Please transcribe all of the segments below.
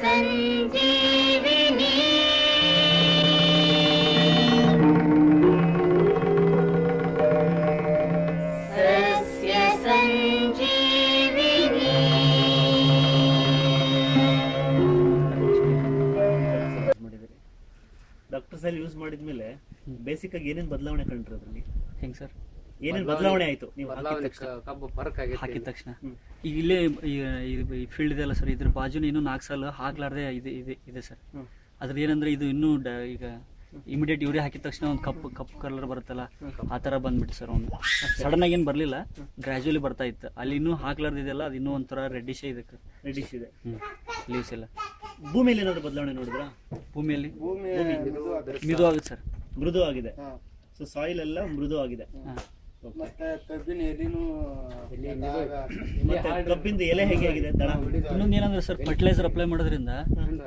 ಸಂಜೀವಿನಿ. ಸಸ್ಯ ಸಂಜೀವಿನಿ. Doctor cell use ಮಾಡಿದ್ಮೇಲೆ ಬೇಸಿಕ್ ಆಗಿ ಏನೇನು ಬದಲಾವಣೆ ಕಂಡ್ರಿ ಅದರಲ್ಲಿ? ಹೆಂಗ್ ಸರ್? ಏನೇನ್ ಬದಲಾವಣೆ ಆಯ್ತು? ನೀವು ಹಾಕಿದ ತಕ್ಷಣ. ಕ- ಕಬ್ಬು ಪರ್ಕ್ ಹಾಕಿದ ತಕ್ಷಣ. ಈಗ ಇಲ್ಲೇ ಈ ಫೀಲ್ಡ್ ಇದೆ ಅಲ್ಲ ಸರ್ ಇದ್ರ ಬಾಜುನ ಇನ್ನೂ ನಾಲ್ಕು ಸಾಲ ಹಾಕ್ಲಾರ್ದೆ ಇದೆ ಇದೆ ಇದೆ ಸರ್. ಅದ್ರ ಏನಂದ್ರೆ ಇದು ಇನ್ನೂ ಈಗ ಇಮಿಡಿಯೇಟ್ ಯೂರಿಯಾ ಹಾಕಿದ ತಕ್ಷಣ ಒಂದು ಕಪ್ಪು ಕಪ್ ಕಲರ್ ಬರುತ್ತಲ್ಲ ಆ ಥರ ಬಂದ್ಬಿಟ್ಟು ಸರ್ ಒಂದು ಸಡನ್ ಆಗಿ ಏನು ಬರಲಿಲ್ಲ ಗ್ರ್ಯಾಜುವಲಿ ಬರ್ತಾ ಇತ್ತು. ಅಲ್ಲಿ ಇನ್ನೂ ಹಾಕ್ಲಾರ್ದಿದೆಯಲ್ಲ ಅದು ಇನ್ನೂ ಒಂಥರ ರೆಡ್ಡಿಶ್ ಇದಕ್ಕೆ ರೆಡ್ಡಿಶ್ ಇದೆ. ಲೀವ್ಸ್ ಎಲ್ಲ. ಭೂಮಿಯಲ್ಲಿ ಏನಾದ್ರು ಬದಲಾವಣೆ ನೋಡಿದ್ರ? ಭೂಮಿಯಲ್ಲಿ? ಮೃದು ಆಗುತ್ತೆ ಸರ್ ಮೃದು ಆಗಿದೆ. ಸೊ ಸಾಯಿಲ್ ಎಲ್ಲ ಮೃದು ಆಗಿದೆ. ಮತ್ತೆ ಕಬ್ಬಿನ ಎಲಿನೂ ಎಲೆ ಆಗ ಕಬ್ಬಿಂದ ಎಲೆ ಹೇಗೆ ಆಗಿದೆ ದಳ ಇನ್ನೊಂದು ಏನಂದ್ರೆ ಸರ್ ಫರ್ಟಿಲೈಸರ್ ಅಪ್ಲೈ ಮಾಡೋದ್ರಿಂದ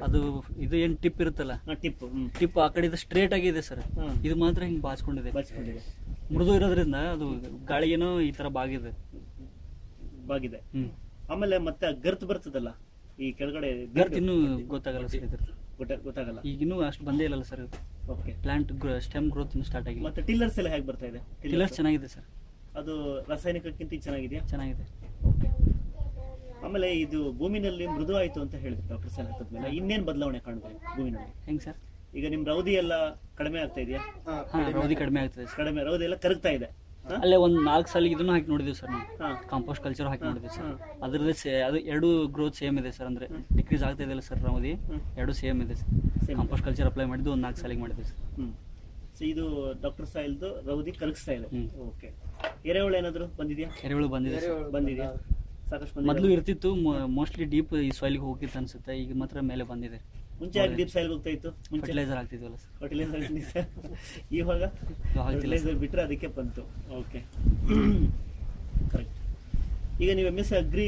ಅದು ಇದು ಏನ್ ಟಿಪ್ ಇರುತ್ತಲ್ಲ? ಟಿಪ್ ಟಿಪ್ ಆ ಕಡೆ ಸ್ಟ್ರೇಟ್ ಆಗಿದೆ ಸರ್. ಇದು ಮಾತ್ರ ಹಿಂಗ್ ಬಾಚ್ಕೊಂಡಿದೆ. ಬಚ್ಕೊಂಡಿದೆ. ಮೃದು ಇರೋದ್ರಿಂದ ಅದು ಗಾಳಿಗೇನೋ ಈ ತರ ಬಾಗಿದೆ. ಬಾಗಿದೆ. ಹ್ಮ್. ಆಮೇಲೆ ಮತ್ತೆ ಗರ್ತ್ ಬರ್ತದಲ್ಲ? ಈ ಕೆಳಗಡೆ ಗರ್ತ್ ಇನ್ನೂ ಗೊತ್ತಾಗಲ್ಲ ಸರ್ ಗೊತ್ತಾಗಲ್ಲ. ಈಗಿನ್ನೂ ಅಷ್ಟು ಬಂದೇ ಇಲ್ಲಲ್ಲ sir okay plant stem growth start ಆಗಿದೆ ಮತ್ತೆ ಟಿಲ್ಲರ್ಸ್ ಎಲ್ಲ ಹೇಗೆ ಬರ್ತಾ ಇದೆ? ಟಿಲ್ಲರ್ಸ್ ಚೆನ್ನಾಗಿದೆ ಸರ್ ಅದು ರಾಸಾಯನಿಕಕ್ಕಿಂತ ಚೆನ್ನಾಗಿದೆಯಾ? ಚೆನ್ನಾಗಿದೆ. ಓಕೆ ಆಮೇಲೆ ಇದು ಭೂಮಿನಲ್ಲಿ ಮೃದು ಆಯ್ತು ಅಂತ ಹೇಳಿದ್ರು ಡಾಕ್ಟರ್ ಸರ್ ಹಾಕಿದ್ಮೇಲೆ ಇನ್ನೇನು ಬದಲಾವಣೆ ಕಾಣ್ಬೋದು ಭೂಮಿನಲ್ಲಿ? ಹೆಂಗ್ ಸರ್ ಈಗ ನಿಮ್ ರೌದಿ ಎಲ್ಲ ಕಡಿಮೆ ಆಗ್ತಾ ಇದೆಯಾ? ರೌದಿ ಕಡಿಮೆ ಆಗ್ತದೆ ಕಡಿಮೆ ರೌದಿ ಎಲ್ಲ ಕರಗ್ತಾ ಇದೆ? ಅಲ್ಲೇ ಒಂದು ನಾಲ್ಕು ಸಲ ಇದನ್ನು ಹಾಕಿ ನೋಡಿದ್ವಿ ಸರ್ ನಾವು. ಕಾಂಪೋಸ್ಟ್ ಕಲ್ಚರ್ ಹಾಕಿ ನೋಡಿದ್ವಿ ಸರ್. ಅದ್ರದ್ದು ಸೇ ಅದು ಎರಡು ಗ್ರೋತ್ ಸೇಮ್ ಇದೆ ಸರ್ ಅಂದ್ರೆ ಡಿಕ್ರೀಸ್ ಆಗ್ತಾ ಇದೆಯಲ್ಲ ಸರ್ ರೌದಿ ಹ್ಮ್. ಎರಡು ಸೇಮ್ ಇದೆ ಸರ್. ಕಾಂಪೋಸ್ಟ್ ಕಲ್ಚರ್ ಅಪ್ಲೈ ಮಾಡಿದ್ದು ಒಂದು ನಾಲ್ಕು ಸಾಲಿಗೆ ಮಾಡಿದ್ವಿ ಸರ್. ಹ್ಮ್. ಸೊ ಇದು ಡಾಕ್ಟರ್ ಸಾಯಿಲ್ದು ರೌದಿ ಕಲಿಸ್ತಾ ಇದೆ. ಓಕೆ ಎರೆಹುಳು ಏನಾದ್ರು ಬಂದಿದ್ಯಾ? ಎರೆಹುಳು ಬಂದಿದೆ ಬಂದಿದೆಯಾ? ಸಾಕಷ್ಟು ಬಂದಿದೆ. ಮೊದಲು ಇರ್ತಿತ್ತು ಮೋಸ್ಟ್ಲಿ ಡೀಪ್ ಈ ಸಾಯಿಲ್ಗೆ ಹೋಗಿತ್ತು ಅನ್ಸುತ್ತೆ. ಈಗ ಮಾತ್ರ ಮೇಲೆ ಬಂದಿದೆ. ಮುಂಚೆ ಯಾಕೆ ಡೀಪ್ ಸಾಯಿಲ್ ಹೋಗ್ತಾ ಇತ್ತು? ಮುಂಚೆ? ಫರ್ಟಿಲೈಸರ್ ಆಗ್ತಿದ್ವಲ್ಲ ಸರ್. ಫರ್ಟಿಲೈಸರ್ ಇವಾಗ ಫರ್ಟಿಲೈಸರ್ ಬಿಟ್ರೆ ಅದಕ್ಕೆ ಬಂತು. ಓಕೆ ಕರೆಕ್ಟ್ ಈಗ ನೀವು ಎಂ ಎಸ್ ಸಿ ಅಗ್ರಿ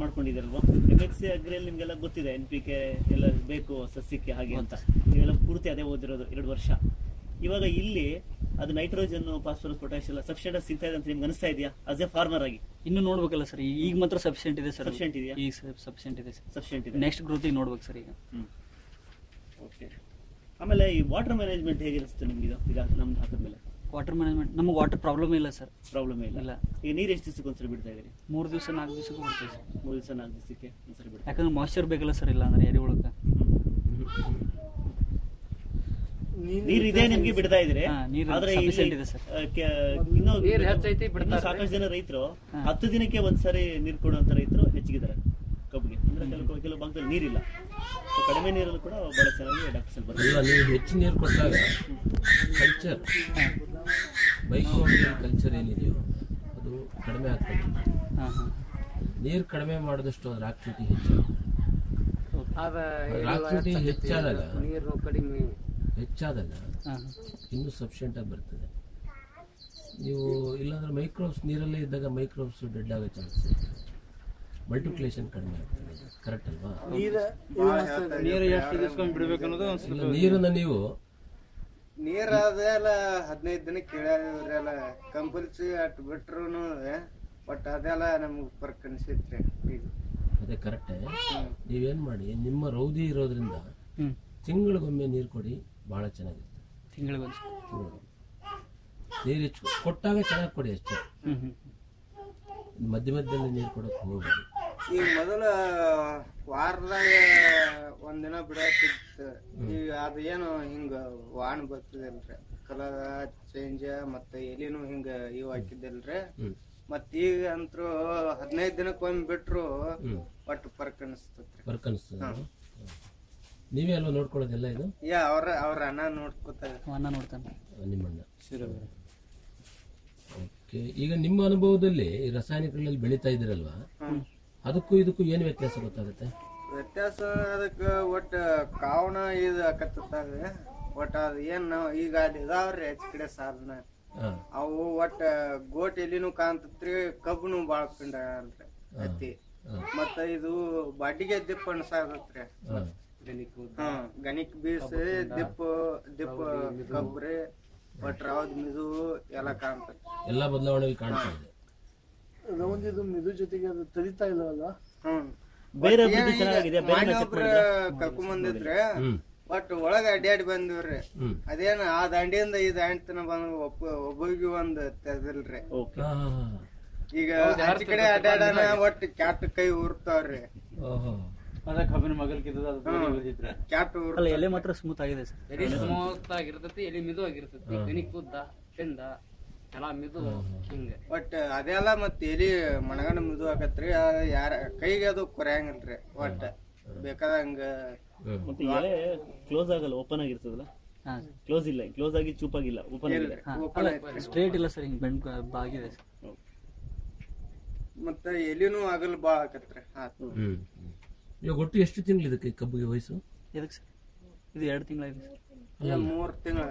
ಮಾಡ್ಕೊಂಡಿದ್ದೀರಲ್ವಾ? ಎಂ ಎಸ್ ಸಿ ಅಗ್ರಿಯಲ್ಲಿ ನಿಮ್ಗೆಲ್ಲ ಗೊತ್ತಿದೆ ಎನ್ ಪಿ ಕೆ ಎಲ್ಲ ಬೇಕು ಸಸ್ಯಕ್ಕೆ ಹಾಗೆ ಅಂತ. ನೀವೆಲ್ಲ ಪೂರ್ತಿ ಅದೇ ಓದಿರೋದು ಎರಡು ವರ್ಷ. ಇವಾಗ ಇಲ್ಲಿ ಅದು ನೈಟ್ರೋಜನ್ ಫಾಸ್ಫರಸ್ ಪೊಟ್ಯಾಶ್ ಎಲ್ಲ ಸಬ್ಸ್ಟೆಂಟ್ ಸಿಗ್ತಾ ಇದೆ ಅಂತ ನಿಮ್ಗೆ ಅನಿಸ್ತಾ ಇದೆಯಾ? ಆಸ್ ಎ ಫಾರ್ಮರ್ ಆಗಿ. ಇನ್ನು ನೋಡ್ಬೇಕಲ್ಲ ಸರ್ ಈಗ ಮಾತ್ರ ಸಫಿಷಿಯಂಟ್ ಇದೆ ಸರ್. Sufficient ಇದೆಯಾ? ಈಗ ಸಫಿಷಿಯಂಟ್ ಇದೆ ಸರ್. ಸಬ್ಸ್ಟೆಂಟ್ ಇದೆ. ನೆಕ್ಸ್ಟ್ ಗ್ರೋತ್ ಈಗ ನೋಡ್ಬೇಕು ಸರ್ ಈಗ. ಆಮೇಲೆ ಈ ವಾಟರ್ ಮ್ಯಾನೇಜ್ಮೆಂಟ್ ಹೇಗಿರುತ್ತೆ ನಿಮ್ಗೆ ಇದು? ಈಗ ನಮ್ದು ಹಾಕಿದ್ಮೇಲೆ ವಾಟರ್ ಮ್ಯಾನೇಜ್ಮೆಂಟ್ ನಮಗೆ ವಾಟರ್ ಪ್ರಾಬ್ಲಮ್ ಇಲ್ಲ ಸರ್ ಪ್ರಾಬ್ಲಮ್ ಇಲ್ಲ. ಇಲ್ಲ. ಈಗ ನೀರು ಎಷ್ಟು ದಿವಸಕ್ಕೆ ಒಂದ್ಸರಿ ಬಿಡ್ತಾ ಇದ್ದೀರಿ? ಮೂರು ದಿವಸ ನಾಲ್ಕು ದಿವಸಕ್ಕೆ ಬಿಡ್ತೀವಿ ಸರ್ ಮೂರು ದಿವಸ ನಾಲ್ಕು ದಿವಸಕ್ಕೆ ಒಂದ್ಸರಿ ಬಿಡ್ತೀವಿ ಯಾಕಂದ್ರೆ ಮಾಯ್ಚರ್ ಬೇಕಲ್ಲ ಸರ್ ಇಲ್ಲ ಅಂದ್ರೆ ಎರೆಹುಳಕ್ಕೆ ನೀರು ಇದೆ ನಿಮ್ಗೆ ಬಿಡ್ತಾ ಇದ್ರಿ ಆದ್ರೆ ಇನ್ನೂ ನೀರ್ ಹೆಚ್ಚೈತಿ. ಸಾಕಷ್ಟು ಜನ ರೈತರು. ಹತ್ತು ದಿನಕ್ಕೆ ಒಂದ್ಸರಿ ನೀರು ಕೊಡುವಂತ ರೈತರು ಹೆಚ್ಚಿಗಿದ್ದಾರೆ ಕಬ್ಬಿಗೆ. ಅಂದ್ರೆ ಕೆಲವು ಕೆಲವು ಭಾಗದಲ್ಲಿ ನೀರಿಲ್ಲ. ಕಡಿಮೆ ನೀರಲ್ಲೂ ಕೂಡ ಬಹಳ ಚೆನ್ನಾಗಿ ಡಾಕ್ಟರ್ ಇಲ್ಲ ನೀವು ಹೆಚ್ಚು ನೀರು ಕೊಟ್ಟಾಗ ಕಲ್ಚರ್ ಬೈಕ್ ಕಲ್ಚರ್ ಏನಿದೆಯೋ ಅದು ಕಡಿಮೆ ಆಗ್ತದೆ ಹಾಂ ಹಾಂ. ನೀರು ಕಡಿಮೆ ಮಾಡಿದಷ್ಟು ಅದ್ರ ಆಕ್ಟಿವಿಟಿ ಹೆಚ್ಚು ಆಕ್ಟಿವಿಟಿ ಹೆಚ್ಚಾದಾಗ ನೀರು ಕಡಿಮೆ ಹೆಚ್ಚಾದಾಗ ಇನ್ನೂ ಸಫಿಷಿಯೆಂಟ್ ಆಗಿ ಬರ್ತದೆ. ನೀವು ಇಲ್ಲಾಂದ್ರೆ ಮೈಕ್ರೋಬ್ಸ್ ನೀರಲ್ಲೇ ಇದ್ದಾಗ ಮೈಕ್ರೋಬ್ಸ್ ಡೆಡ್ ಆಗೋ ಚಾನ್ಸ್ ಮಲ್ಟಿಪ್ಲೇಷನ್ ಕಡಿಮೆ ಆಗ್ತದೆ. ಕರೆಕ್ಟ್ ಅಲ್ವಾ? ನೀರು ಎಷ್ಟು ದಿವ್ಸಕ್ಕೊಮ್ಮೆ ಬಿಡ್ಬೇಕು ಅನ್ನೋದು ಇಲ್ಲ ನೀರನ್ನ ನೀವು ನೀರಾದೆಲ್ಲ ಹದಿನೈದು ದಿನ ಇಳ್ಯಾವ್ರೆಲ್ಲ ಕಂಪಲ್ಸರಿ ಅಟ್ ಬಿಟ್ರು ಬಟ್ ಅದೆಲ್ಲ ನಮ್ಗೆ ಫರ್ಕ್ ಅನ್ಸೈತ್ರಿ ಈಗ. ಅದೇ ಕರೆಕ್ಟೇ ನೀವೇನ್ ಮಾಡಿ ನಿಮ್ಮ ರೌದಿ ಇರೋದ್ರಿಂದ ಹ್ಞೂ ತಿಂಗಳಿಗೊಮ್ಮೆ ನೀರು ಕೊಡಿ ಬಹಳ ಚೆನ್ನಾಗಿರುತ್ತೆ ತಿಂಗಳಿಗೆ ಒಂದು ತಿಂಗಳಿಗೊಮ್ಮೆ. ನೀರು ಹೆಚ್ಚು ಕೊಟ್ಟಾಗ ಚೆನ್ನಾಗಿ ಕೊಡಿ ಅಷ್ಟೇ. ಮಧ್ಯ ಮಧ್ಯದಲ್ಲಿ ನೀರು ಕೊಡೋಕೆ ಹೋಗ್ಬೇಡಿ. ಈಗ ಮೊದಲ ವಾರದಾಗ ಒಂದಿನ ಬಿಡತ್ತಿತ್ತು ಈಗ ಅದು ಏನು ಹಿಂಗ ವಾಣ್ ಬರ್ತದಲ್ರಿ? ಕಲರ್ ಚೇಂಜ್ ಮತ್ತೆ ಎಲಿನೂ ಹಿಂಗ ಇವ್ ಹಾಕಿದ್ದಲ್ರಿ. ಮತ್ತ ಮತ್ ಈಗ ಅಂತೂ ಹದಿನೈದು ದಿನಕ್ಕೊಮ್ಮೆ ಬಿಟ್ರು ಒಟ್ಟು ಪರ್ಕ್ ಅನಿಸ್ತತ್ರಿ. ವರ್ಕ್ ಅನಿಸ್ತದೆ? ನೀವೇ ಅಲ್ವಾ ನೋಡ್ಕೊಳ್ಳೋದೆಲ್ಲ ಇದು? ಯಾ ಅವ್ರ ಅವ್ರ ಅಣ್ಣ ನೋಡ್ಕೊತಾರೆ. ಅನ್ನ ನೋಡ್ತಾನೆ. ನಿಮ್ಮಣ್ಣ ಓಕೆ. ಈಗ ನಿಮ್ಮ ಅನುಭವದಲ್ಲಿ ಈ ರಾಸಾಯನಿಕಗಳಲ್ಲಿ ಬೆಳೀತಾ ಇದ್ದೀರಲ್ವಾ? ಅದಕ್ಕೂ ಇದಕ್ಕೂ ಏನು ವ್ಯತ್ಯಾಸ ಗೊತ್ತಾಗುತ್ತೆ? ವ್ಯತ್ಯಾಸ ಅದಕ್ಕೆ ಒಟ್ಟು ಕಾವಣ ಇದು ಆಕತ್ತದ ಒಟ್ಟು ಅದು ಏನು ನಾವ್ ಈಗ ಅಲ್ಲಿ ಇದಾವ್ರಿ ಹೆಚ್ಚು ಕಡೆ ಸಾಧನ ಹಾಂ. ಅವು ಒಟ್ಟು ಗೋಟ್ ಎಲಿನೂ ಕಾಣ್ತತ್ರಿ ಕಬ್ಬನು ಬಾಳ ಪಿಂಡಲ್ರಿ ಹತ್ತಿ ಮತ್ತ ಇದು ಬಾಡಿಗೆ ದಿಪ್ಪ ಸಾಧತ್ರಿ ಹಾಂ. ಹ್ಮ್ ಗಣಿಕ್ ಬೀಸ್ ದಿಪ್ಪ ದಿಪ್ಪ ಕಬ್ಬರಿ ಒಟ್ಟ ರಾವದ್ ಮಿದು ಎಲ್ಲ ಕಾಣ್ತೈತಿ. ಎಲ್ಲ ಬದಲಾವಣೆ ಕಾಣ್ತಾ ಇದೆ. ರೌಂಡ್ ಇದು ಮಿದು ಜೊತೆಗೆ ಅದು ತರಿತಾ ಇಲ್ಲವಲ್ಲ? ಹ್ಮ್. ಬೇರೆ ಅಭಿವೃದ್ಧಿ ಚೆನ್ನಾಗಿದೆ ಬೇರೆ ಚೆಕ್ ಒಬ್ರ ಕರ್ಕೊಂಡ್ ಬಂದಿದ್ರೆ ಹ್ಮ್. ಬಟ್ ಒಳಗ ಅಡ್ಡಾಡಿ ಬಂದಿವ್ರಿ. ಅದೇನ ಆ ದಾಂಡಿಯಿಂದ ಈ ದಂಡಿ ತನ ಬಂದ ಒಬ್ಬ ಒಬ್ಬರಿಗೆ ಒಂದ್ ತೆರದಿಲ್ರಿ. ಈಗ ಆಚೆ ಕಡೆ ಅಡ್ಡಾಡನ ಒಟ್ಟು ಕ್ಯಾಟ್ ಕೈ ಉರ್ತಾವ್ರಿ. ಓಹೋ. ಕ್ಯಾಟ್ ಅಲ್ಲ ಉರ್ತಾವ ಎಲೆ ಮಾತ್ರ ಸ್ಮೂತ್ ಆಗಿದೆ ಸರ್. ಎಲಿ ಸ್ಮೂತ್ ಆಗಿರ್ತೈತಿ ಎಲೆ ಮಿದು ಆಗಿರ್ತೈತಿ ಗಣಿ ಕುದ್ದ ಚೆಂದ ಎಲ್ಲ ಮಿದು ಹಿಂಗೆ ಒಟ್ ಅದೆಲ್ಲ ಮತ್ತೆ ಎಲಿ ಮಣಗಣ ಮಿದು ಆಕತ್ರಿ ಯಾರ ಕೈಗೆ ಅದು ಕೊರೆಯಂಗಿಲ್ರಿ ಒಟ್ಟ. ಬೇಕಾದಂಗ. ಮತ್ತೆ ಎಲೆ ಕ್ಲೋಸ್ ಆಗಲ್ಲ ಓಪನ್ ಆಗಿರ್ತದಲ್ಲ? ಹಾ. ಕ್ಲೋಸ್ ಇಲ್ಲ ಕ್ಲೋಸ್ ಆಗಿ ಚೂಪಾಗಿಲ್ಲ ಓಪನ್ ಆಗಿದೆ. ಹಾ. ಓಪನ್ ಸ್ಟ್ರೇಟ್ ಇಲ್ಲ ಸರ್ ಹಿಂಗೆ ಬೆಂಡ್ ಬಾಗಿದೆ ಸರ್ ಮತ್ತ ಎಲಿನೂ ಆಗಲ್ ಬಾಳ ಆಕತ್ರಿ ಈಗ ಹ್ಮ್. ಇವಾಗ ಒಟ್ಟು ಎಷ್ಟು ತಿಂಗಳು ಇದಕ್ಕೆ ಕಬ್ಬಿಗೆ ವಯಸ್ಸು? ಎದಕ್ಕೆ ಸರ್ ಇದು ಎರಡು ತಿಂಗಳಾಗಿದೆ ಸರ್ ಮೂರ್ ತಿಂಗಳ.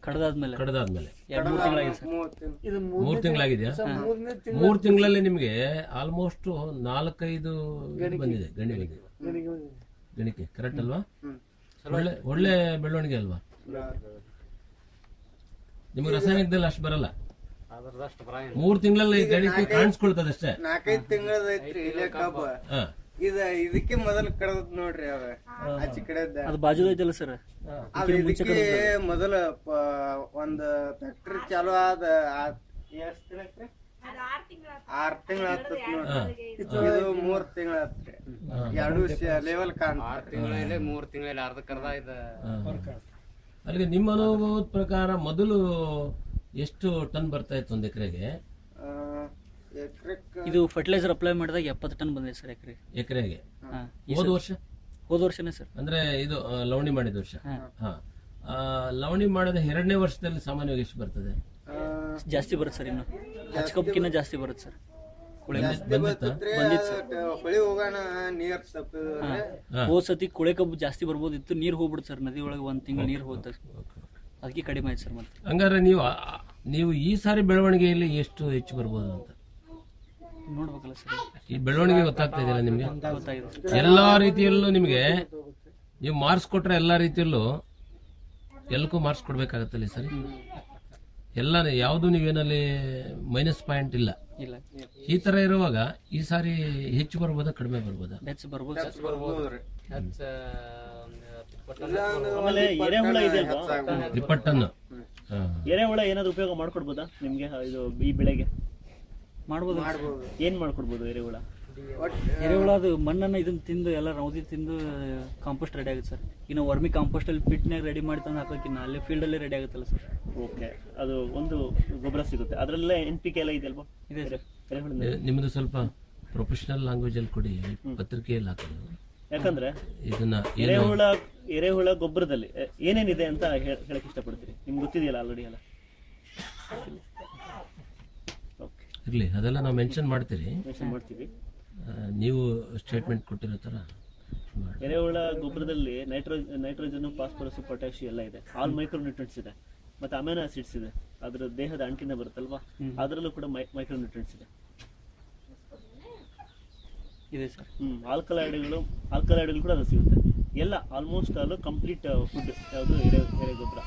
ಕಡ್ದಾದ್ಮೇಲೆ. ಕಡ್ದಾದ್ಮೇಲೆ. ಎರಡು ಮೂರು ತಿಂಗಳಾಗಿದೆ ಸರ್. ಮೂರ್ ತಿಂಗಳ ಮೂರ್ ತಿಂಗಳಾಗಿದೆಯಾ? ಮೂರ್ ತಿಂಗಳಲ್ಲಿ ನಿಮ್ಗೆ ಆಲ್ಮೋಸ್ಟ್ ನಾಲ್ಕೈದು ಬಂದಿದೆ ಗಣಿ ಬಂದಿದೆ. ಗಣಿಕೆ ಕರೆಕ್ಟ್ ಅಲ್ವಾ? ಹ್ಮ್. ಒಳ್ಳೆ ಒಳ್ಳೆ ಬೆಳವಣಿಗೆ ಅಲ್ವಾ? ನಿಮ್ಗೆ ರಾಸಾಯನಿಕದಲ್ಲಿ ಅಷ್ಟು ಬರಲ್ಲ? ಮೂರ್ ತಿಂಗಳಲ್ಲಿ ಗಣಿಕೆ ಕಾಣಿಸ್ಕೊಳ್ತದೆ ಅಷ್ಟೇ ನಾಲ್ಕೈದು ತಿಂಗಳದೈತ್ರಿ ಇಲ್ಲೇ ಕಬ್ಬ. ಹಾ. ಇದ ಇದಕ್ಕೆ ಮೊದಲ ಕಡದ ನೋಡ್ರಿ ಅವ. ಆಚೆ ಕಡೆದ ಅದು ಬಾಜು ಐತಲ್ಲ ಸರ್? ಅದ ಇದಕ್ಕೆ ಮೊದಲ ಒಂದ್ ಫ್ಯಾಕ್ಟ್ರಿ ಚಾಲು ಆದ? ಆರ್ ತಿಂಗಳ ಇದು. ಮೂರ್ ತಿಂಗಳ ಎರಡು ಲೆವೆಲ್ ಕಾಣ್ತ ಆರ್ ತಿಂಗಳ ಮೂರ್ ತಿಂಗಳಲ್ಲಿ ಅರ್ಧಕ್ಕರ್ಧ ಇದ. ಅಲ್ಲಿಗೆ ನಿಮ್ಮ ಅನುಭವದ ಪ್ರಕಾರ ಮೊದಲು ಎಷ್ಟು ಟನ್ ಬರ್ತಾ ಇತ್ತು ಒಂದ್ ಎಕರೆಗೆ? ಇದು ಫರ್ಟಿಲೈಸರ್ ಅಪ್ಲೈ ಮಾಡಿದಾಗ ಎಪ್ಪತ್ತು ಟನ್ ಬಂದಿದೆ ಸರ್ ಎಕರೆ. ಎಕರೆಗೆ? ಹೋದ ವರ್ಷ? ಹೋದ ವರ್ಷನೇ ಸರ್. ಅಂದ್ರೆ ಇದು ಲವಣಿ ಮಾಡಿದ ವರ್ಷ? ಹಾ. ಲವಣಿ ಮಾಡಿದ ಎರಡನೇ ವರ್ಷದಲ್ಲಿ ಸಾಮಾನ್ಯವಾಗಿ ಎಷ್ಟು ಬರ್ತದೆ? ಜಾಸ್ತಿ ಬರುತ್ತೆ ಸರ್ ಇನ್ನು. ಹಚ್ಕೊಬ್ಕಿನ್ನ ಜಾಸ್ತಿ ಬರುತ್ತೆ ಸರ್. ಹೋದ್ ಸತಿ ಕುಳೆ ಕಬ್ಬು ಜಾಸ್ತಿ ಬರ್ಬೋದಿತ್ತು ನೀರ್ ಹೋಗ್ಬಿಡುತ್ತೆ ಸರ್. ನದಿ ಒಳಗೆ ಒಂದ್ ತಿಂಗಳು ನೀರ್ ಹೋಗುತ್ತೆ ಅದಕ್ಕೆ ಕಡಿಮೆ ಆಯ್ತು ಸರ್ ಮತ್ತೆ. ಹಂಗಾರೆ ನೀವು ನೀವು ಈ ಸಾರಿ ಬೆಳವಣಿಗೆಯಲ್ಲಿ ಎಷ್ಟು ಹೆಚ್ಚು ಬರ್ಬೋದು ಅಂತ? ನೋಡ್ಬೇಕಲ್ಲ ಸರ್. ಈ ಬೆಳವಣಿಗೆ ಗೊತ್ತಾಗ್ತಾ ಇದೆಯಲ್ಲ ನಿಮ್ಗೆ? ಎಲ್ಲಾ ರೀತಿಯಲ್ಲೂ ನಿಮ್ಗೆ ನೀವು ಮಾರ್ಕ್ಸ್ ಕೊಟ್ರೆ ಎಲ್ಲಾ ರೀತಿಯಲ್ಲೂ ಎಲ್ಲಕ್ಕೂ ಮಾರ್ಕ್ಸ್ ಕೊಡ್ಬೇಕಾಗತ್ತಲ್ಲ ಅಲ್ಲಿ ಸರಿ? ಎಲ್ಲ ಯಾವುದು ನೀವೇನಲ್ಲಿ ಮೈನಸ್ ಪಾಯಿಂಟ್ ಇಲ್ಲ. ಇಲ್ಲ. ಈ ತರ ಇರುವಾಗ ಈ ಸಾರಿ ಹೆಚ್ಚು ಬರ್ಬೋದ ಕಡಿಮೆ ಬರ್ಬೋದಾ? ಹೆಚ್ಚು ಬರ್ಬೋದು. ಎರೆಹುಳ ಏನಾದ್ರು ಉಪಯೋಗ ಮಾಡ್ಕೊಡ್ಬೋದಾ ನಿಮ್ಗೆ ಇದು ಈ ಬೆಳೆಗೆ? ಮಾಡ್ಬೋದು. ಮಾಡ್ಬೋದು. ಏನ್ ಮಾಡ್ಕೊಡ್ಬೋದು ಎರೆಹುಳ? ಒಟ್ ಎರೆಹುಳ ಅದು ಮಣ್ಣನ್ನ ಇದನ್ನ ತಿಂದು ಎಲ್ಲ ರೌದಿ ತಿಂದು ಕಾಂಪೋಸ್ಟ್ ರೆಡಿ ಆಗುತ್ತೆ ಸರ್. ಇನ್ನು ವರ್ಮಿ ಕಾಂಪೋಸ್ಟ್ ಅಲ್ಲಿ ಪಿಟ್ನಾಗ ರೆಡಿ ಮಾಡಿ ತಂದು ಹಾಕೋಕಿನ್ನ ಅಲ್ಲೇ ಫೀಲ್ಡ್ ಅಲ್ಲೇ ರೆಡಿ ಆಗುತ್ತಲ್ಲ ಸರ್. ಓಕೆ ಅದು ಒಂದು ಗೊಬ್ಬರ ಸಿಗುತ್ತೆ. ಅದ್ರಲ್ಲೇ ಎನ್ ಪಿ ಕೆ ಎಲ್ಲ ಇದೆ ಅಲ್ವಾ ಇದೆ ಸರ್ ನಿಮ್ದು ಸ್ವಲ್ಪ ಪ್ರೊಫೆಷನಲ್ ಲ್ಯಾಂಗ್ವೇಜ್ ಅಲ್ಲಿ ಕೊಡಿ ಪತ್ರಿಕೆಯಲ್ಲಿ ಹಾಕೋದು. ಯಾಕಂದ್ರೆ ಇದನ್ನ ಎರೆಹುಳ ಎರೆಹುಳ ಗೊಬ್ಬರದಲ್ಲಿ ಏನೇನಿದೆ ಅಂತ ಹೇಳ್- ಹೇಳಕ್ ಇಷ್ಟಪಡ್ತೀರಿ? ನಿಮ್ಗೆ ಗೊತ್ತಿದೆಯಲ್ಲ ಆಲ್ರೆಡಿ ಎಲ್ಲ? ಓಕೆ ಇರ್ಲಿ ಅದೆಲ್ಲ ನಾವು ಮೆನ್ಷನ್ ಮಾಡ್ತೀರಿ. ಮೆನ್ಷನ್ ಮಾಡ್ತೀವಿ. ನೀವು ಸ್ಟೇಟ್ಮೆಂಟ್ ಕೊಟ್ಟಿರೋ ಥರ ಎರೆಹುಳ ಗೊಬ್ಬರದಲ್ಲಿ ನೈಟ್ರೋಜ್ ನೈಟ್ರೋಜನ್ ಫಾಸ್ಫರಸ್ ಪೊಟ್ಯಾಶಿಯಂ ಎಲ್ಲ ಇದೆ. ಆಲ್ ಮೈಕ್ರೋ ನ್ಯೂಟ್ರೆಂಟ್ಸ್ ಇದೆ. ಮತ್ತೆ ಅಮೆನೋ ಆಸಿಡ್ಸ್ ಇದೆ. ಅದರ ದೇಹದ ಅಂಟಿನ ಬರುತ್ತಲ್ವಾ? ಅದರಲ್ಲೂ ಕೂಡ ಮೈಕ್ರೋ ನ್ಯೂಟ್ರಿಯೆಂಟ್ಸ್ ಇದೆ. ಇದೆ ಸರ್. ಹ್ಮ್ ಆಲ್ಕಲಾಯ್ಡ್ಗಳು ಆಲ್ಕಲಾಯ್ಡ್ಗಳು ಕೂಡ ಅದು ಸಿಗುತ್ತೆ. ಎಲ್ಲ ಆಲ್ಮೋಸ್ಟ್ ಆಲ್ ಕಂಪ್ಲೀಟ್ ಫುಡ್ ಯಾವುದು ಎರೆ ಎರೆ ಗೊಬ್ಬರ.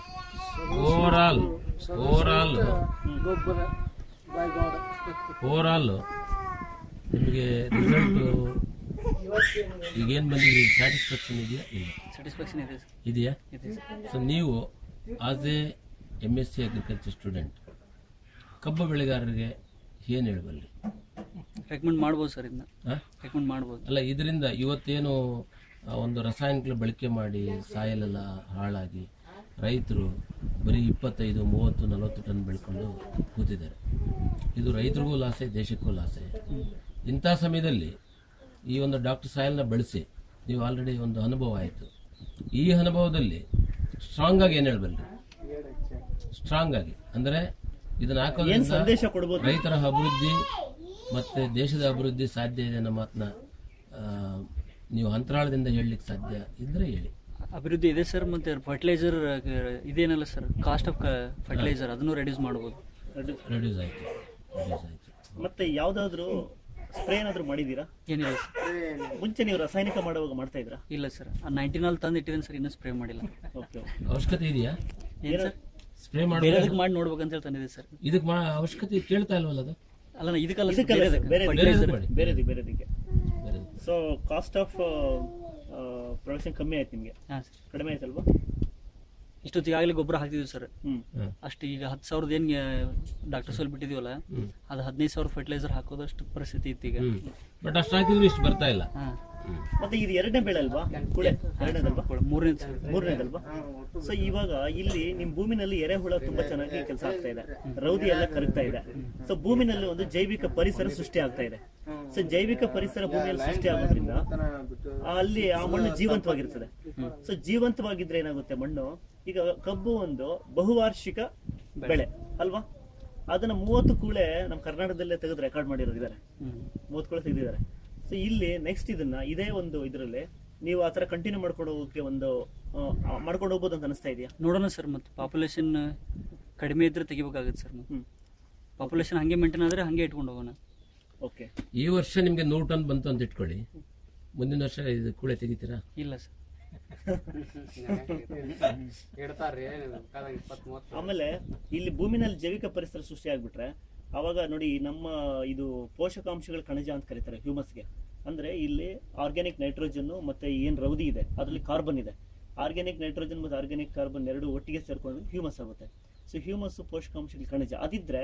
Over all over all over all ನಿಮಗೆ ರಿಸಲ್ಟ್ ಈಗೇನು ಬಂದಿದೆ? ಸ್ಯಾಟಿಸ್ಫ್ಯಾಕ್ಷನ್ ಇದೆಯಾ? ಇಲ್ಲ. ಸ್ಯಾಟಿಸ್ಫ್ಯಾಕ್ಷನ್ ಇದೆ ಇದೆಯಾ? ಇದೆ ಸೊ ನೀವು as a M S C agriculture student ಕಬ್ಬು ಬೆಳೆಗಾರರಿಗೆ ಏನು ಹೇಳಬಲ್ಲಿ? ರೆಕಮೆಂಡ್ ಮಾಡ್ಬೋದು ಸರ್ ಇದನ್ನ ರೆಕಮೆಂಡ್ ಮಾಡ್ಬೋದು. ಅಲ್ಲ ಇದರಿಂದ ಇವತ್ತೇನು ಒಂದು ರಾಸಾಯನಿಕ ಬಳಕೆ ಮಾಡಿ ಸಾಯಲೆಲ್ಲ ಹಾಳಾಗಿ ರೈತರು ಬರೀ ಇಪ್ಪತ್ತೈದು ಮೂವತ್ತು ನಲವತ್ತು ಟನ್ ಬೆಳ್ಕೊಂಡು ಕೂತಿದ್ದಾರೆ. ಇದು ರೈತರಿಗೂ ಲಾಸೆ ದೇಶಕ್ಕೂ ಲಾಸೆ. ಇಂಥ ಸಮಯದಲ್ಲಿ ಈ ಒಂದು ಡಾಕ್ಟರ್ ಸಾಯಲ್ನ ಬೆಳೆಸಿ ನೀವು ಆಲ್ರೆಡಿ ಒಂದು ಅನುಭವ ಆಯಿತು. ಈ ಅನುಭವದಲ್ಲಿ ಸ್ಟ್ರಾಂಗ್ ಆಗಿ ಏನು ಹೇಳ್ಬಲ್ರಿ ಸ್ಟ್ರಾಂಗ್ ಆಗಿ. ಅಂದರೆ ಇದನ್ನ ಹಾಕೋ ಹಾಕೋದ್ರಿಂದ ರೈತರ ಅಭಿವೃದ್ಧಿ ಮತ್ತೆ ದೇಶದ ಅಭಿವೃದ್ಧಿ ಸಾಧ್ಯ ಇದೆ ಅನ್ನೋ ಮಾತನ್ನ ನೀವು ಅಂತರಾಳದಿಂದ ಹೇಳಲಿಕ್ಕೆ ಸಾಧ್ಯ ಇದ್ರೆ ಹೇಳಿ. ಅಭಿವೃದ್ಧಿ ಇದೆ ಸರ್ ಮತ್ತೆ ಫರ್ಟಿಲೈಸರ್ ಇದೇನಲ್ಲ ಸರ್ ಕಾಸ್ಟ್ ಆಫ್ ಫರ್ಟಿಲೈಸರ್ ಅದನ್ನು ರೆಡ್ಯೂಸ್ ಮಾಡ್ಬೋದು. ರೆಡ್ಯೂಸ್ ಆಯ್ತು ರೆಡ್ಯೂಸ್ ಆಯ್ತು. ಮತ್ತೆ ಯಾವ್ದಾದ್ರು ಸ್ಪ್ರೇ ಏನಾದ್ರು ಮಾಡಿದೀರಾ ಏನಿಲ್ಲ ಸರ್. ಮುಂಚೆ ನೀವು ರಾಸಾಯನಿಕ ಮಾಡುವಾಗ ಮಾಡ್ತಾ ಇದ್ರಾ? ಇಲ್ಲ ಸರ್ ಆ ನಾಲ್ ತಂದು ಇಟ್ಟಿದ್ದೀನಿ ಸರ್ ಇನ್ನೂ ಸ್ಪ್ರೇ ಮಾಡಿಲ್ಲ. ಓಕೆ ಅವಶ್ಯಕತೆ ಇದೆಯಾ? ಏನು ಸರ್? ಸ್ಪ್ರೇ ಮಾಡಿ ಬೇರೆದಕ್ಕೆ ಮಾಡಿ ನೋಡ್ಬೇಕಂತ ಹೇಳಿ ತಂದಿದೆ ಸರ್. ಇದಕ್ಕೆ ಮಾ ಅವಶ್ಯಕತೆ ಕೇಳ್ತಾ ಇಲ್ವಲ್ಲ ಅದು? ಅಲ್ಲ ಇದಕ್ಕಲ್ಲ ಬೇರೆ ಮಾಡಿ. ಬೇರೆದಿಕ್ಕೆ ಬೇರೆ ಸೊ ಕಾಸ್ಟ್ ಆಫ್ ಪ್ರೊಡಕ್ಷನ್ ಕಮ್ಮಿ ಆಯ್ತು ನಿಮಗೆ? ಹಾಂ ಸರ್. ಕಡಿಮೆ ಆಯ್ತಲ್ವಾ ಇಷ್ಟೊತ್ತಿಗೆ ಆಗಲೇ ಗೊಬ್ಬರ ಹಾಕ್ತಿದ್ವಿ ಸರ್. ಹ್ಮ್. ಅಷ್ಟು ಈಗ ಹತ್ತು ಸಾವಿರದ ಏನು ಡಾಕ್ಟರ್ ಸೋಲ್ ಬಿಟ್ಟಿದೀವಲ್ಲ ಅದು ಹದಿನೈದು ಸಾವಿರ ಫರ್ಟಿಲೈಸರ್ ಹಾಕೋದಷ್ಟು ಪರಿಸ್ಥಿತಿ ಇತ್ತು ಈಗ. ಹ್ಮ್. ಬಟ್ ಅಷ್ಟು ಹಾಕಿದ್ರು ಇಷ್ಟು ಬರ್ತಾ ಇಲ್ಲ. ಹಾಂ. ಮತ್ತೆ ಇದು ಎರಡನೇ ಬೆಳೆ ಅಲ್ವಾ? ಕುಳೆ ಎರಡನೇದಲ್ವಾ? ಮೂರನೇ ಸರ್. ಮೂರನೇದಲ್ವಾ ಸೊ ಇವಾಗ ಇಲ್ಲಿ ನಿಮ್ ಭೂಮಿನಲ್ಲಿ ಎರೆಹುಳ ತುಂಬಾ ಚೆನ್ನಾಗಿ ಕೆಲಸ ಆಗ್ತಾ ಇದೆ. ರೌದಿ ಎಲ್ಲ ಕರಗ್ತಾ ಇದೆ. ಸೊ ಭೂಮಿನಲ್ಲಿ ಒಂದು ಜೈವಿಕ ಪರಿಸರ ಸೃಷ್ಟಿ ಆಗ್ತಾ ಇದೆ. ಸೊ ಜೈವಿಕ ಪರಿಸರ ಭೂಮಿಯಲ್ಲಿ ಸೃಷ್ಟಿ ಆಗೋದ್ರಿಂದ ಅಲ್ಲಿ ಆ ಮಣ್ಣು ಜೀವಂತವಾಗಿರ್ತದೆ. ಸೊ ಜೀವಂತವಾಗಿದ್ರೆ ಏನಾಗುತ್ತೆ ಮಣ್ಣು? ಈಗ ಕಬ್ಬು ಒಂದು ಬಹುವಾರ್ಷಿಕ ಬೆಳೆ. ಅಲ್ವಾ? ಅದನ್ನ ಮೂವತ್ತು ಕೂಳೆ ನಮ್ಮ ಕರ್ನಾಟಕದಲ್ಲೇ ತೆಗೆದು ರೆಕಾರ್ಡ್ ಮಾಡಿರೋದಿದ್ದಾರೆ ಮೂವತ್ತು ಕೂಳೆ ತೆಗೆದಿದ್ದಾರೆ. ಸೊ ಇಲ್ಲಿ ನೆಕ್ಸ್ಟ್ ಇದನ್ನ ಇದೇ ಒಂದು ಇದರಲ್ಲಿ ನೀವು ಆತರ ಕಂಟಿನ್ಯೂ ಮಾಡ್ಕೊಂಡು ಹೋಗೋಕೆ ಒಂದು ಆ, ಮಾಡ್ಕೊಂಡು ಹೋಗ್ಬೋದು ಅಂತ ಅನಿಸ್ತಾ ಇದೆಯಾ? ನೋಡೋಣ ಸರ್ ಮತ್ತೆ ಪಾಪ್ಯುಲೇಷನ್ ಕಡಿಮೆ ಇದ್ರೆ ತೆಗಿಬೇಕಾಗುತ್ತೆ ಸರ್ ಹ್ಮ್. ಪಾಪ್ಯುಲೇಷನ್ ಹಂಗೆ ಮೇಂಟೈನ್ ಆದ್ರೆ ಹಂಗೆ ಇಟ್ಕೊಂಡು ಹೋಗೋಣ. ಈ ವರ್ಷ ನಿಮ್ಗೆ ನೂರು ಟನ್ ಬಂತು ಅಂತ ಇಟ್ಕೊಳ್ಳಿ. ಮುಂದಿನ ವರ್ಷ ಇದು ಕೂಳೆ ತೆಗಿತೀರಾ? ಇಲ್ಲ ಸರ್. ಆಮೇಲೆ ಇಲ್ಲಿ ಭೂಮಿನಲ್ಲಿ ಜೈವಿಕ ಪರಿಸರ ಸೃಷ್ಟಿ ಆಗ್ಬಿಟ್ರೆ ಅವಾಗ ನೋಡಿ ನಮ್ಮ ಇದು ಪೋಷಕಾಂಶಗಳ ಖನಿಜ ಅಂತ ಕರೀತಾರೆ ಹ್ಯೂಮಸ್ಗೆ ಅಂದ್ರೆ ಇಲ್ಲಿ ಆರ್ಗ್ಯಾನಿಕ್ ನೈಟ್ರೋಜನ್ ಮತ್ತೆ ಏನ್ ರೌದಿ ಇದೆ ಅದರಲ್ಲಿ ಕಾರ್ಬನ್ ಇದೆ. ಆರ್ಗ್ಯಾನಿಕ್ ನೈಟ್ರೋಜನ್ ಮತ್ತು ಆರ್ಗ್ಯಾನಿಕ್ ಕಾರ್ಬನ್ ಎರಡು ಒಟ್ಟಿಗೆ ಸೇರ್ಕೊಂಡು ಹ್ಯೂಮಸ್ ಆಗುತ್ತೆ. ಸೊ ಹ್ಯೂಮಸ್ ಪೋಷಕಾಂಶಗಳ ಖನಿಜ. ಅದಿದ್ರೆ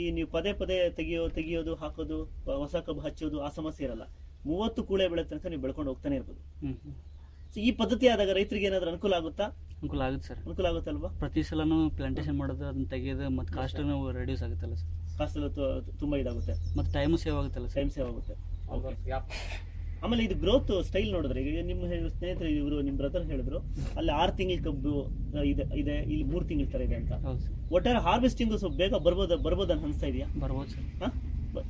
ಈ ನೀವು ಪದೇ ಪದೇ ತೆಗಿಯೋ ತೆಗಿಯೋದು ಹಾಕೋದು ಹೊಸ ಕಬ್ಬು ಹಚ್ಚೋದು ಆ ಸಮಸ್ಯೆ ಇರಲ್ಲ. ಮೂವತ್ತು ಕೂಳೆ ಬೆಳೆ ತನಕ ನೀವು ಬೆಳ್ಕೊಂಡು ಹೋಗ್ತಾನೆ ಇರ್ಬೋದು. ಸೊ ಈ ಪದ್ಧತಿ ಆದಾಗ ರೈತರಿಗೆ ಏನಾದ್ರೂ ಅನುಕೂಲ ಆಗುತ್ತಾ? ಅನುಕೂಲ ಆಗುತ್ತೆ ಸರ್. ಅನುಕೂಲ ಆಗುತ್ತಲ್ವಾ? ಪ್ರತಿ ಸಲನೂ ಪ್ಲಾಂಟೇಶನ್ ಮಾಡೋದು ಅದನ್ನ ತೆಗೆಯೋದು ಮತ್ತೆ ಕಾಸ್ಟ್ ರೆಡ್ಯೂಸ್ ಆಗುತ್ತಲ್ಲ ಸರ್. ಕಾಸ್ಟ್ ತುಂಬಾ ಇದಾಗುತ್ತೆ. ಮತ್ತು ಟೈಮು ಸೇವ್ ಆಗುತ್ತಲ್ಲ ಸರ್. ಟೈಮ್ ಸೇವ್ ಆಗುತ್ತೆ. ಆಮೇಲೆ ಇದು ಗ್ರೋತ್ ಸ್ಟೈಲ್ ನೋಡಿದ್ರೆ ಈಗ ನಿಮ್ಮ ಸ್ನೇಹಿತರು ಇವರು ನಿಮ್ಮ ಬ್ರದರ್ ಹೇಳಿದ್ರು ಅಲ್ಲಿ ಆರು ತಿಂಗಳ ಕಬ್ಬು ಇದೆ ಇದೆ ಇಲ್ಲಿ ಮೂರು ತಿಂಗಳ ತರ ಇದೆ ಅಂತ. ಒಟ್ಟಾರೆ ಹಾರ್ವೆಸ್ಟಿಂಗ್ ಸ್ವಲ್ಪ ಬೇಗ ಬರ್ಬೋದು ಬರ್ಬೋದು ಅಂತ ಅನಿಸ್ತಾ ಇದೆಯಾ? ಬರ್ಬೋದು ಸರ್.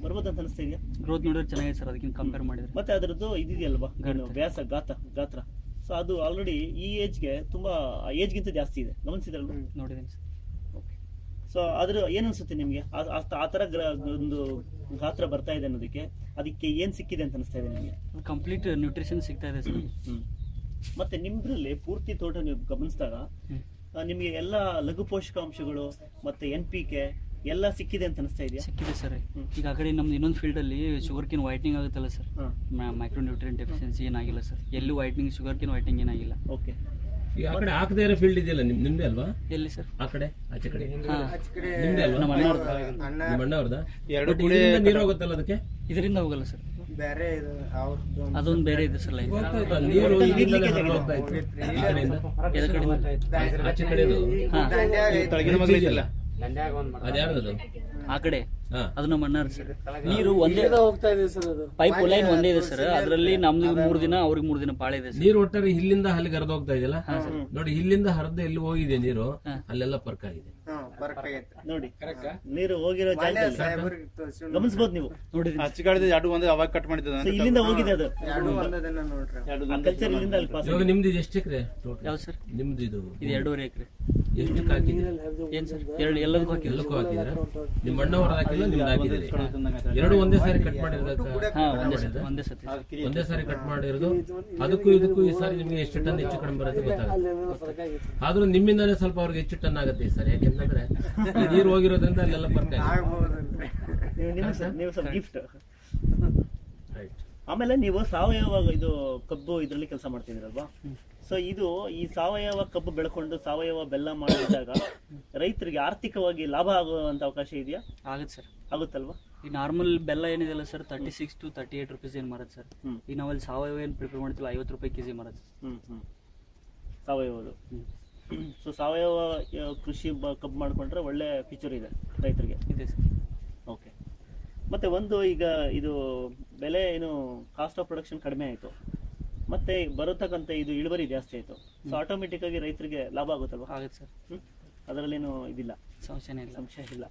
ಬರ್ಬೋದು ಅಂತ ಅನಿಸ್ತಾ ಇದೆಯಾ? ಗ್ರೋತ್ ನೋಡಿದ್ರೆ ಚೆನ್ನಾಗಿದೆ ಸರ್ ಅದಕ್ಕಿಂತ ಕಂಪೇರ್ ಮಾಡಿದ್ರೆ. ಮತ್ತೆ ಅದರದ್ದು ಇದಿದೆಯಲ್ವಾ ಗಾತ್ರ. ವ್ಯಾಸ ಗಾತ ಗಾತ್ರ ಸೊ ಅದು ಆಲ್ರೆಡಿ ಈ ಏಜ್ಗೆ ತುಂಬಾ ಏಜ್ಗಿಂತ ಜಾಸ್ತಿ ಇದೆ. ಗಮನಿಸಿದ್ರಲ್ವಾ? ನೋಡಿದ್ದೀನಿ ಸರ್. ಸೊ ಅದ್ರ ಏನು ಅನ್ಸುತ್ತೆ ನಿಮಗೆ? ಆ- ಗ್ರ- ಒಂದು ಗಾತ್ರ ಬರ್ತಾ ಇದೆ ಅನ್ನೋದಕ್ಕೆ ಅದಕ್ಕೆ ಏನು ಸಿಕ್ಕಿದೆ ಅಂತ ಅನಿಸ್ತಾ ಇದೆ ನಿಮಗೆ? ಕಂಪ್ಲೀಟ್ ನ್ಯೂಟ್ರಿಷನ್ ಸಿಗ್ತಾ ಇದೆ ಸರ್. ಮತ್ತೆ ನಿಮ್ಮದ್ರಲ್ಲಿ ಪೂರ್ತಿ ತೋಟ ನೀವು ಗಮನಿಸಿದಾಗ ನಿಮ್ಗೆ ಎಲ್ಲ ಲಘು ಪೋಷಕಾಂಶಗಳು ಮತ್ತೆ ಎನ್ ಪಿ ಕೆ ಎಲ್ಲ ಸಿಕ್ಕಿದೆ ಅಂತ ಅನಿಸ್ತಾ ಇದೆಯಾ? ಸಿಕ್ಕಿದೆ ಸರ್. ಈಗ ಆ ಕಡೆ ನಮ್ದು ಇನ್ನೊಂದು ಫೀಲ್ಡಲ್ಲಿ ಶುಗರ್ ಕಿನ್ ವೈಟ್ನಿಂಗ್ ಆಗುತ್ತಲ್ಲ ಸರ್. ಮೈಕ್ರೋ ನ್ಯೂಟ್ರಿಯನ್ ಡೆಫಿಷಿಯನ್ಸಿ ಏನಾಗಿಲ್ಲ ಸರ್. ಎಲ್ಲೂ ವೈಟ್ನಿಂಗ್ ಶುಗರ್ ಕಿನ್ ವೈಟ್ನಿಂಗ್ ಏನಾಗಿಲ್ಲ. ಓಕೆ ಈಗ ಆ ಕಡೆ ಹಾಕದೇ ಇರೋ ಫೀಲ್ಡ್ ಇದೆಯಲ್ಲ ನಿಮ್ ನಿಮ್ದೇ ಅಲ್ವಾ? ಎಲ್ಲಿ ಸರ್? ಆ ಕಡೆ ಆಚೆ ಕಡೆ. ಹಾಂ. ಆಚೆ ಕಡೆ ನಿಮ್ದೇ ಅಲ್ವಾ? ನಮ್ಮ ಅಣ್ಣವ್ರದ್ದು. ನಿಮ್ಮ ಅಣ್ಣವ್ರದಾ ಎರಡು But ನೀರು ಹೋಗುತ್ತಲ್ಲ ಅದಕ್ಕೆ? ಇದರಿಂದ ಹೋಗಲ್ಲ ಸರ್. ಬೇರೆ ಅದೊಂದು ಬೇರೆ ಇದೆ ಸರ್ ಲೈನ್ ನೀರು ಆಚೆ ಇಲ್ಲಿಂದಲೇ ನೀರ್ಲಿಕ್ಕೆ ಹರಿದು ಹೋಗ್ತಾ ಇತ್ತು. ಈ ಕಡೆಯಿಂದ ಎದ ಕಡೆ ಆಚೆ ಕಡೆದು? ಹಾಂ. ಇದೆಯಲ್ಲ, ಅದ್ಯಾರ್ದದು? ಆ ಕಡೆ ಅದನ್ನ ಮಣ್ಣಾರ್ ನೀರು ಒಂದೇ ಸರ್ ನೀರು ಒಂದೇ ಪೈಪ್ ಲೈನ್ ಒಂದೇ ಇದೆ ಸರ್. ಅದರಲ್ಲಿ ನಮ್ದು ಮೂರ್ ದಿನ ಅವ್ರಿಗೆ ಮೂರ್ ದಿನ ಪಾಳೆ ಇದೆ ಸರ್. ನೀರು ಒಟ್ಟಾರೆ ಇಲ್ಲಿಂದ ಅಲ್ಲಿಗೆ ಹರಿದು ಹೋಗ್ತಾ ಇದೆಯಲ್ಲ? ನೋಡಿ ಇಲ್ಲಿಂದ ಹರಿದು ಎಲ್ಲಿ ಹೋಗಿದೆ ನೀರು ಅಲ್ಲೆಲ್ಲ ಪರ್ಕ್ ಆಗಿದೆ. ನೋಡಿ. ನೀರು ಹೋಗಿರೋ ಗಮನಿಸಬಹುದು ನೀವು. ಆಚೆ ಕಡೆ ಎರಡು ಒಂದು ಅವಾಗ ಕಟ್ ಮಾಡಿದ ಇಲ್ಲಿಂದ ಹೋಗಿದೆ ಅದು. ಕಲ್ಚರ್ ಇಲ್ಲಿಂದ ಅಲ್ಲಿ ನಿಮ್ದು ಇದು ಎಷ್ಟು ಎಕರೆ ಯಾವ ಸರ್? ನಿಮ್ದು ಇದು ಇದು ಎರಡೂವರೆ ಎಕರೆ. ಎಷ್ಟು ಹಾಕಿದ್ರೆ ಏನ್ ಸರ್? ಎರಡು ಎಲ್ಲದಕ್ಕೂ ಹಾಕಿ ಎಲ್ಲಕ್ಕೂ ಹಾಕಿದ್ರ ನಿಮ್ಮ ಅಣ್ಣವ್ರ ಹಾಕಿಲ್ಲ ನಿಮ್ದು ಹಾಕಿದಿರಿ ಎರಡು ಒಂದೇ ಸಾರಿ ಕಟ್ ಮಾಡಿರೋದಕ್ಕ ಹಾ ಒಂದೇ ಸತಿ ಒಂದೇ ಸಾರಿ ಕಟ್ ಮಾಡಿರೋದು. ಅದಕ್ಕೂ ಇದಕ್ಕೂ ಈ ಸಾರಿ ನಿಮಗೆ ಎಷ್ಟು ಟನ್ ಹೆಚ್ಚು ಕಡಿಮೆ ಬರುತ್ತೆ ಗೊತ್ತಾಗುತ್ತೆ. ಆದ್ರೂ ನಿಮ್ಮಿಂದಾನೇ ಸ್ವಲ್ಪ ಅವ್ರಿಗೆ ಹೆಚ್ಚು ಟನ್ ಆಗುತ್ತೆ ಈ ಸಾರಿ. ಯಾಕೆಂತಂದ್ರೆ ನೀರು ಹೋಗಿರೋದ್ರಿಂದ ಅಲ್ಲೆಲ್ಲ ಬರ್ತಾ ಆಗಿದೆ ಆಗ್ಬೋದಲ್ರಿ ನೀವು ನಿಮ್ಮ ಸ- ನೀವು ಸ್ವಲ್ಪ ಗಿಫ್ಟ್ ರೈಟ್ ಆಮೇಲೆ ನೀವು ಸಾವಯವ ಇದು ಕಬ್ಬು ಇದರಲ್ಲಿ ಕೆಲಸ ಮಾಡ್ತಿದ್ದೀರಲ್ವಾ? ಸೊ ಇದು ಈ ಸಾವಯವ ಕಬ್ಬು ಬೆಳ್ಕೊಂಡು ಸಾವಯವ ಬೆಲ್ಲ ಮಾಡಿದಾಗ ರೈತರಿಗೆ ಆರ್ಥಿಕವಾಗಿ ಲಾಭ ಆಗುವಂತ ಅವಕಾಶ ಇದೆಯಾ? ಆಗುತ್ತೆ ಸರ್. ಆಗುತ್ತಲ್ವಾ? ಈ ನಾರ್ಮಲ್ ಬೆಲ್ಲ ಏನಿದೆಲ್ಲ sir thirty six to thirty eight rupees ಏನು ಮಾರುತ್ತೆ ಸರ್. ಈ ನಾವಲ್ಲಿ ಸಾವಯವ ಏನು ಪ್ರಿಪೇರ್ ಮಾಡ್ತಿಲ್ಲ ಐವತ್ತು ರೂಪಾಯಿ ಕೆಜಿ ಮಾರುತ್ತೆ. ಹ್ಮ್ ಹ್ಮ್. ಸಾವಯವದು. ಸೊ ಸಾವಯವ ಕೃಷಿ ಕಬ್ಬು ಮಾಡ್ಕೊಂಡ್ರೆ ಒಳ್ಳೆ ಫ್ಯೂಚರ್ ಇದೆ ರೈತರಿಗೆ. ಇದೆ ಸರ್. ಮತ್ತೆ ಒಂದು ಈಗ ಇದು ಬೆಲೆ ಏನು ಕಾಸ್ಟ್ ಆಫ್ ಪ್ರೊಡಕ್ಷನ್ ಕಡಿಮೆ ಆಯಿತು. ಮತ್ತೆ ಬರತಕ್ಕಂಥ ಇದು ಇಳುವರಿ ಜಾಸ್ತಿ ಆಯಿತು. ಸೊ ಆಟೋಮೆಟಿಕ್ ಆಗಿ ರೈತರಿಗೆ ಲಾಭ ಆಗುತ್ತಲ್ವಾ? ಆಗುತ್ತೆ ಸರ್. ಅದರಲ್ಲಿ ಅದರಲ್ಲೇನು ಇದಿಲ್ಲ. ಸಂಶಯ ಇಲ್ಲ. ಸಂಶಯ ಇಲ್ಲ.